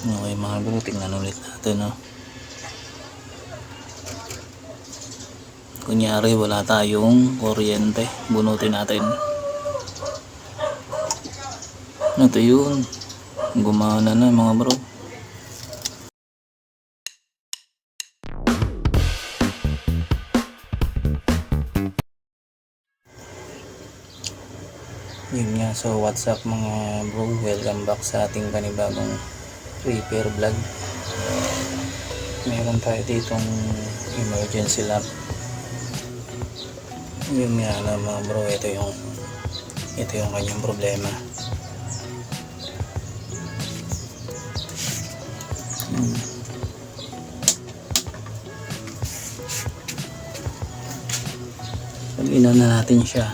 Okay mga bro, tingnan ulit natin no. Kunyari wala tayong kuryente, bunutin natin. Ito yun. Gumana na mga bro. Yun nga, so what's up mga bro, welcome back sa ating panibagong repair vlog. Meron tayo ditong emergency lamp. Yun nga na mga bro, ito yung ito yung kanyang problema. Hmm. Pag inano natin siya,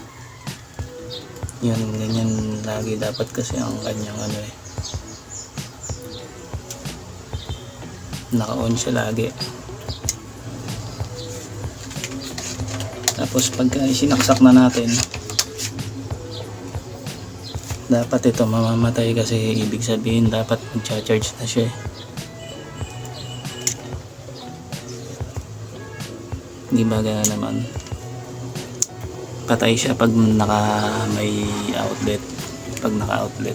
yan, ganyan lagi dapat kasi ang kanyang ano eh. Naka-on siya lagi. Tapos pagka sinaksak na natin, dapat ito mamamatay kasi ibig sabihin dapat mag-charge na siya eh. Di ba naman? patay siya pag naka may outlet pag naka outlet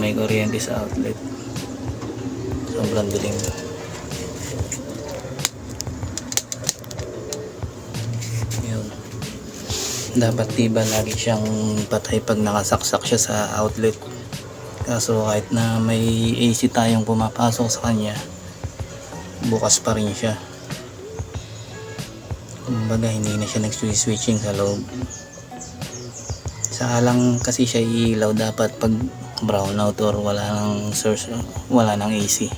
may kuryente sa outlet. Sobrang dilim. Yun. Dapat diba lagi siyang patay pag nakasaksak siya sa outlet. Kaso kahit na may AC tayong pumapasok sa kanya bukas pa rin siya. Kumbaga hindi na siya nag-switching sa loob saka lang kasi siya ilaw dapat pag brownout or wala nang source wala nang AC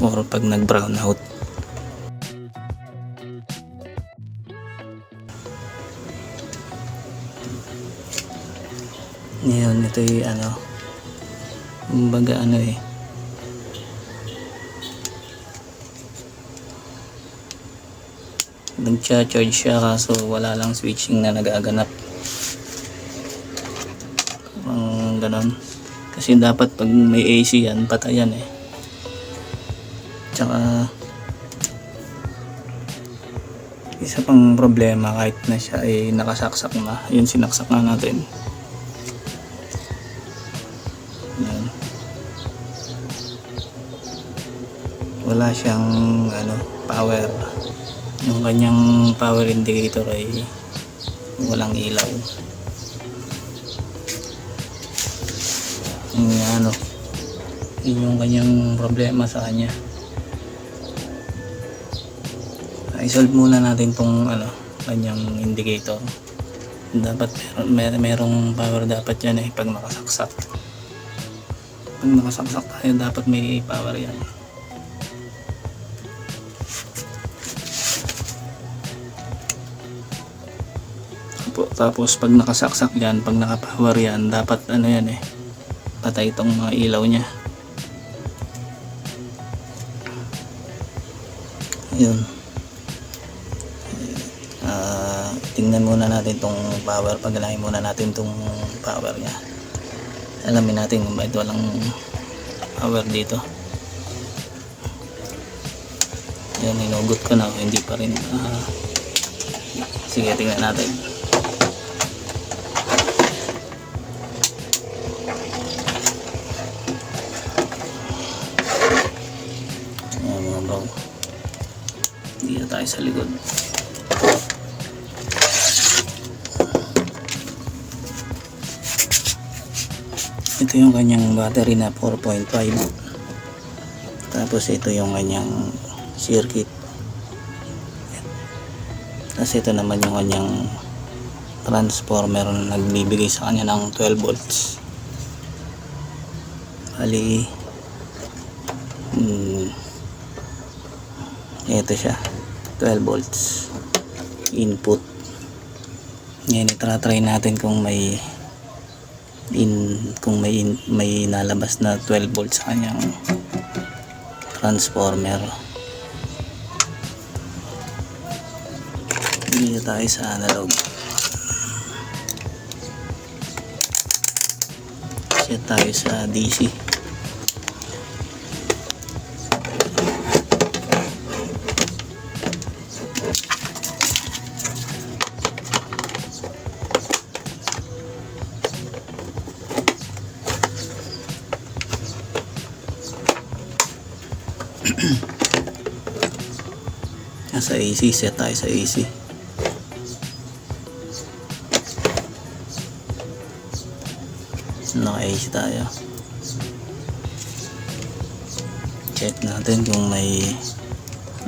or pag nag brownout ngayon ito yung ano kumbaga ano eh nagcha-charge siya kaso wala lang switching na nagaganap. Ang ganon kasi dapat pag may AC yan patayan eh. Tsaka isa pang problema kahit na siya ay nakasaksak na yun sinaksak na natin. Yan. Wala siyang ano power yung kanyang power indicator ay walang ilaw. Yung ano yun yung kanyang problema sa kanya. I-solve muna natin tong ano kanyang indicator. Dapat mer mer merong power dapat yan eh pag nakasaksak. Pag nakasaksak tayo dapat may power yan Tapos pag nakasaksak yan, pag nakapower yan, dapat ano yan eh, patay itong mga ilaw niya. Yun. Ah, tingnan muna natin tong power. Pagalahin muna natin tong power niya. Alamin natin kung bakit walang power dito. Yan, inugot ko na. Hindi pa rin. Ah, sige, tingnan natin. Tayo sa likod. Ito yung kanyang battery na 4.5. Tapos ito yung kanyang circuit. Tapos ito naman yung kanyang transformer na nagbibigay sa kanya ng 12 volts. Bali, Hmm. Ito siya. 12 volts. Input. Ngayon, itry natin kung may in kung may in, may nalabas na 12 volts sa kanyang transformer. Dito tayo sa analog. Set tayo sa DC. Nasa AC, set tayo sa AC. Naka-AC tayo. Check natin kung may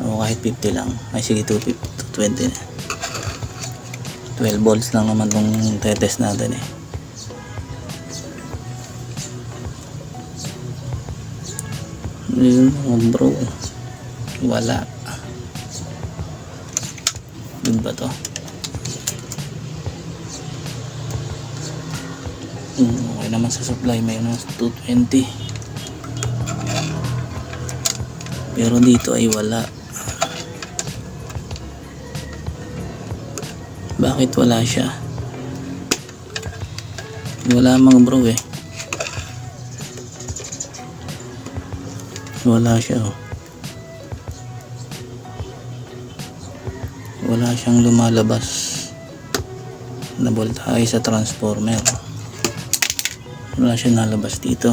o kahit 50 lang. Ay sige 250, 220 na. 12 volts lang naman tong tetest natin eh. Yun, oh bro. Wala. Ba to? Hmm, okay naman sa supply. May ano, 220. Pero dito ay wala. Bakit wala siya? Wala mga bro eh. Wala siya oh. Wala siyang lumalabas na voltahe sa transformer. Wala siya nalabas dito.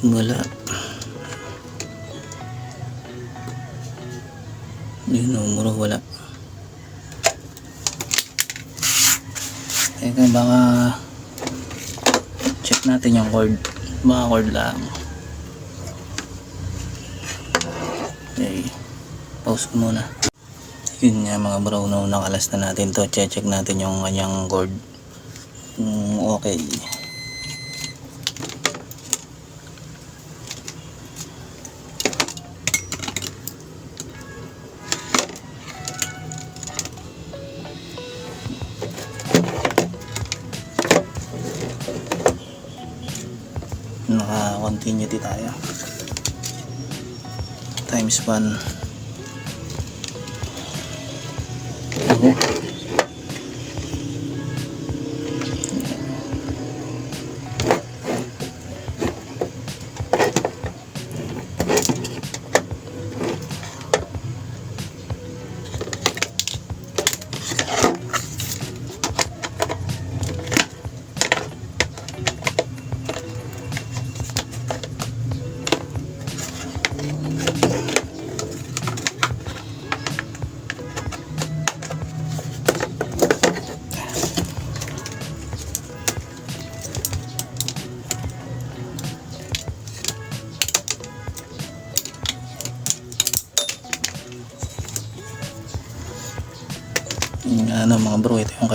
Wala. Yun numero wala. Teka baka check natin yung cord. Cord lang. Okay. Pause ko muna. Yun nga mga bro, no, nakalas na natin to. Check, check natin yung kanyang cord. Mm, okay. Naka-continuity tayo. Times 1. Ako.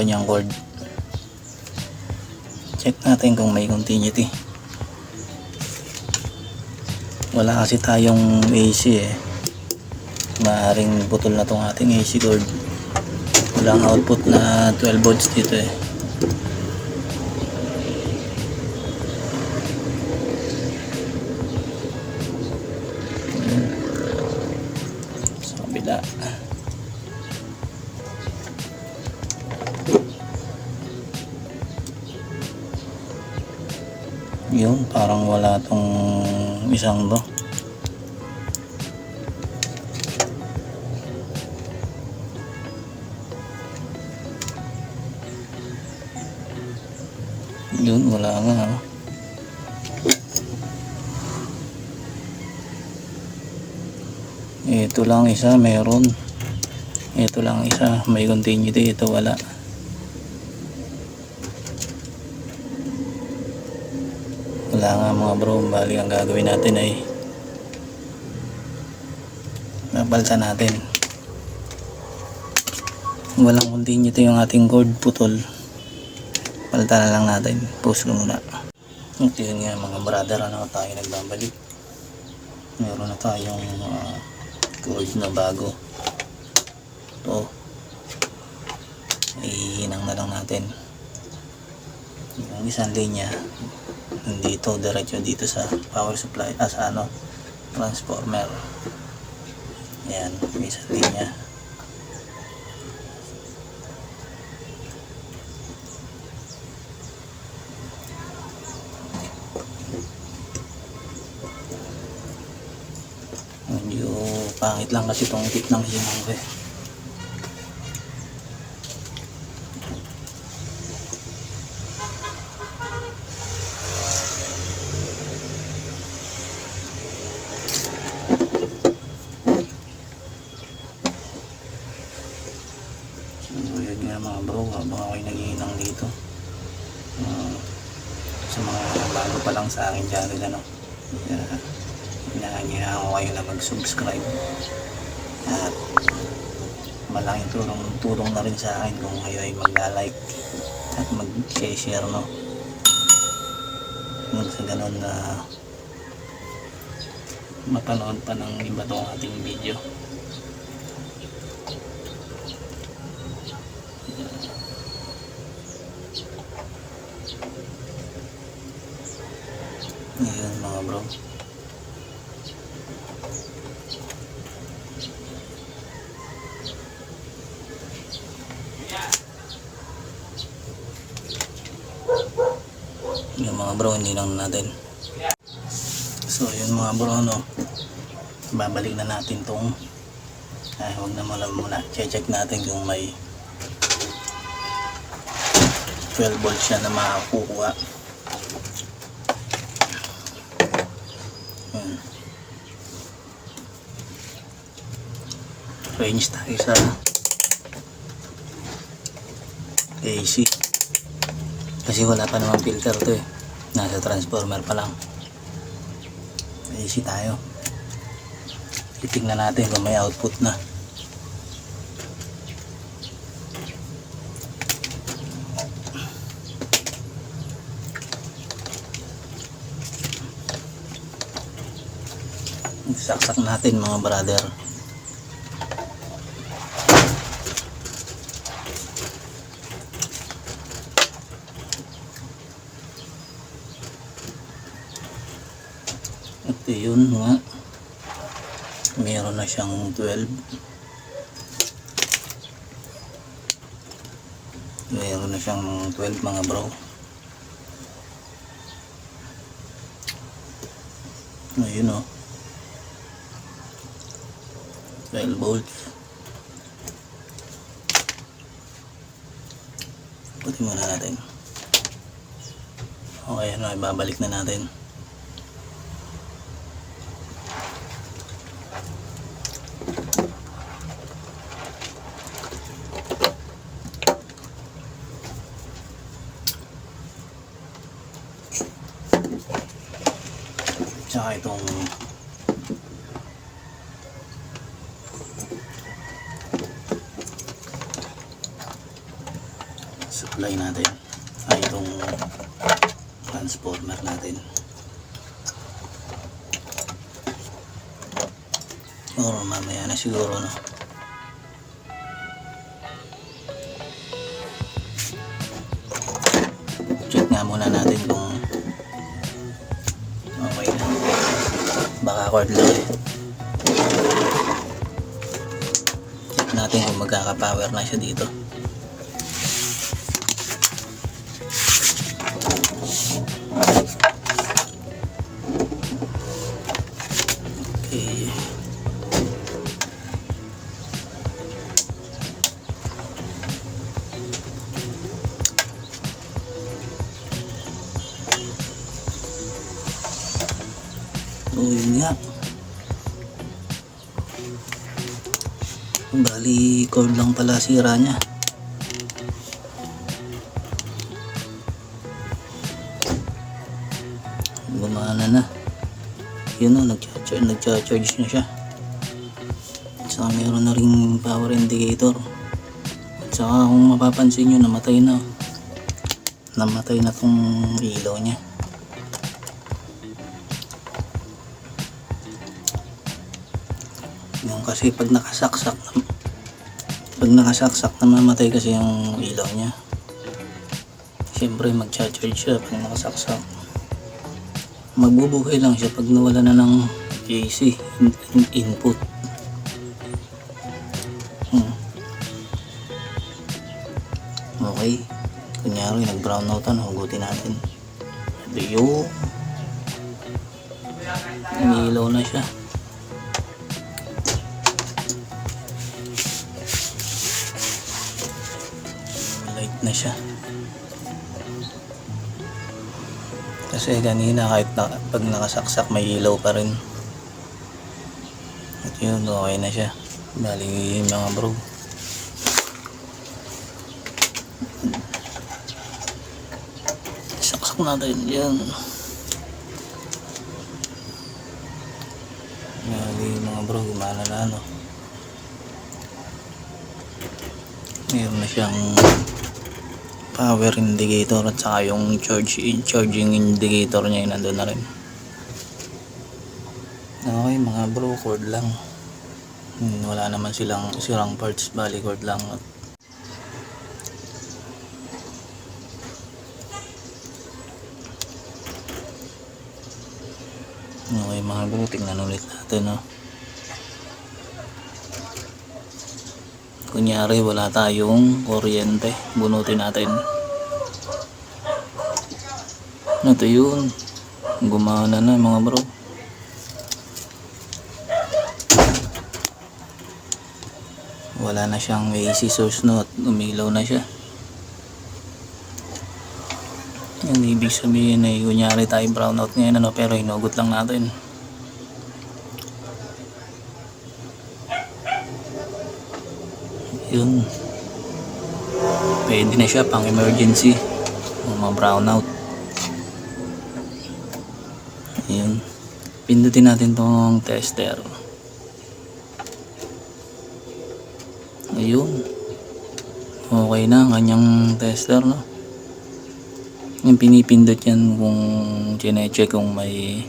Kanyang cord. Check natin kung may continuity. Wala kasi tayong AC eh. Maaring putol na tong ating AC cord. Walang output na 12 volts dito eh. Isang to. Yun, wala nga. oh. Ito lang isa, meron. Ito lang isa, may continuity. Ito. Wala nga mga bro, bali ang gagawin natin ay nabalsa natin. Walang continuity yung ating cord putol. Palta na lang natin. Post ko muna. At yun nga mga brother, ano tayo nagbabalik. Meron na tayong uh, cord na bago. Ito. Ihinang na lang natin. Yung isang linya nandito diretso dito sa power supply ah sa ano transformer. Yan yung isang linya. Medyo pangit lang kasi itong tip ng hinang eh So, yun nga mga bro, habang ako'y naghihinang dito. Ah, sa mga bago pa lang sa akin channel, ano, uh, inaanyahan ko kayo na mag-subscribe. At malaking tulong, tulong na rin sa akin kung kayo ay magla-like at mag-share, no? Nung sa ganun na mapanood pa ng iba tong ating video. Ngayon mga bro. Yung mga bro, hindi lang natin. So yun mga bro, no. Babalik na natin tong ay, huwag na muna muna. Check natin kung may 12 volts siya na makakukuha. Yun. Range tayo sa AC. Kasi wala pa namang filter to eh. Nasa transformer pa lang. AC tayo. Titignan natin kung may output na. Saksak natin mga brother. Ito yun nga. Meron na siyang 12. Meron na siyang 12 mga bro. Ayun o. 12 volts. Puti muna natin. Okay, ano, ibabalik na natin. Tsaka itong supply natin. Ay itong transformer natin. Siguro mamaya na siguro no eh check natin kung magkaka-power na siya dito So, yun nga. Bali, cord lang pala sira niya. Gumana na. Yun o, nagcha-charge, nagcha-charge na siya. Saka meron na ring power indicator. At saka kung mapapansin nyo, namatay na. Namatay na tong ilaw niya. Yung kasi pag nakasaksak na, pag nakasaksak namamatay kasi yung ilaw niya. Siyempre mag-charge siya pag nakasaksak. Magbubuhay lang siya pag nawala na ng AC in- in- input. Hmm. Okay. Kunyari, nag-brown out ano, hugutin natin. Adiyo. Umiilaw na siya. Na siya. Kasi kanina kahit na, pag nakasaksak may ilaw pa rin. At yun, okay na siya. Bali mga bro. Saksak natin yan. Bali mga bro, gumana na ano. Meron na siyang power indicator at saka yung charge, charging indicator niya yung nandun na rin. Okay mga bro, cord lang. Hmm, Wala naman silang sirang parts, bali cord lang. Okay mga bro, tingnan ulit natin no. Kunyari wala tayong kuryente, bunutin natin. Ano yun? Gumana na mga bro. Wala na siyang AC source no at umilaw na siya. Ang ibig sabihin ay kunyari tayo brownout ngayon ano pero hinugot lang natin. Yun. Pwede na siya pang emergency. O mga brownout. Yun. Pindutin natin tong tester. Ayun. Okay na ang kanyang tester no. Yung pinipindot yan kung chinecheck kung may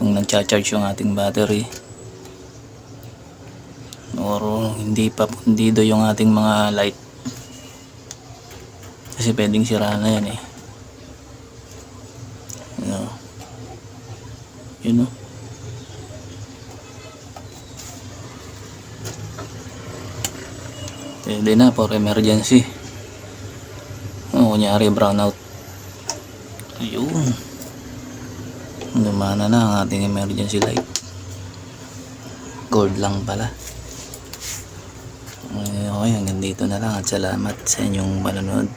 kung nagcha-charge yung ating battery or hindi pa pundido yung ating mga light. Kasi pwedeng sira na yan eh. Ano? Yun o pwede na for emergency. O kunyari brownout. Ayun. Lumana na ang ating emergency light. Gold lang pala okay, hanggang dito na lang at salamat sa inyong manonood.